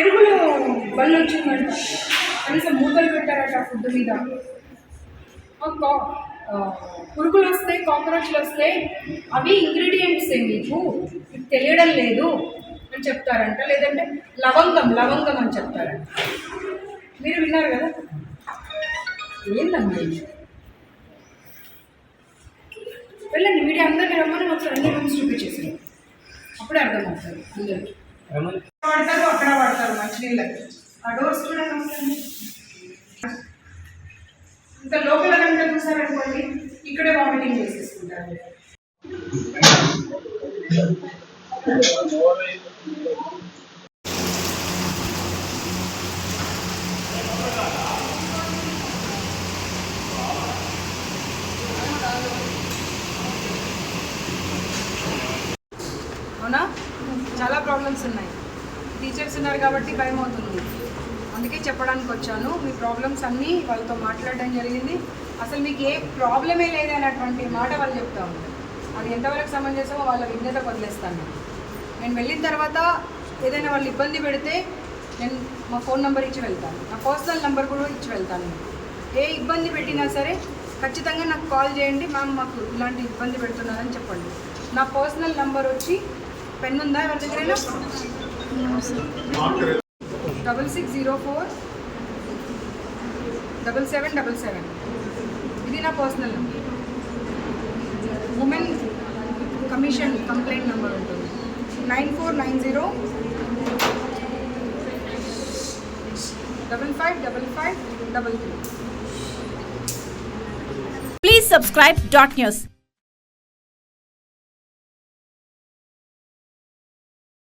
పెరుగులో బళ్ళు వచ్చిందంట కనీసం మూతలు పెట్టారట ఫుడ్ మీద. పురుగులు వస్తే కాక్రోచ్లు వస్తే అవి ఇంగ్రీడియంట్స్ ఏం మీకు? తెలియడం లేదు అని చెప్తారంట. లేదంటే లవంగం లవంగం అని చెప్తారంట. మీరు విన్నారు కదా? ఏందమ్మా వెళ్ళండి మీడియా అందరికీ రమ్మని ఒకసారి అన్ని రూమ్స్ చూపించేసారు అప్పుడే అర్థమవుతుంది. అందరికీ. పడతారు అక్కడ పడతారు మంచినీళ్ళకి ఆ డోర్స్ కూడా నమ్ముతుంది ఇంకా లోపల కనుక చూసారనుకోండి ఇక్కడే వామిటింగ్ చేసేసుకుంటారు అవునా? చాలా ప్రాబ్లమ్స్ ఉన్నాయి. టీచర్స్ ఉన్నారు కాబట్టి భయం అవుతుంది. అందుకే చెప్పడానికి వచ్చాను మీ ప్రాబ్లమ్స్ అన్నీ వాళ్ళతో మాట్లాడడం జరిగింది. అసలు మీకు ఏ ప్రాబ్లమే లేదనేటువంటి మాట వాళ్ళు చెప్తా ఉంటారు అది ఎంతవరకు సమంజసమో వాళ్ళ విజ్ఞత వదిలేస్తాను. నేను వెళ్ళిన తర్వాత ఏదైనా వాళ్ళు ఇబ్బంది పెడితే నేను మా ఫోన్ నెంబర్ ఇచ్చి వెళ్తాను. నా పర్సనల్ నెంబర్ కూడా ఇచ్చి వెళ్తాను. ఏ ఇబ్బంది పెట్టినా సరే ఖచ్చితంగా నాకు కాల్ చేయండి. మ్యామ్ మాకు ఇలాంటి ఇబ్బంది పెడుతున్నారని చెప్పండి. నా పర్సనల్ నెంబర్ వచ్చి పెన్ ఉందా ఎవరి దగ్గరైనా double six zero four double seven double seven ఇది నా personal number women commission complaint number ఉంటుంది nine four nine zero double five double five double three Please subscribe dot news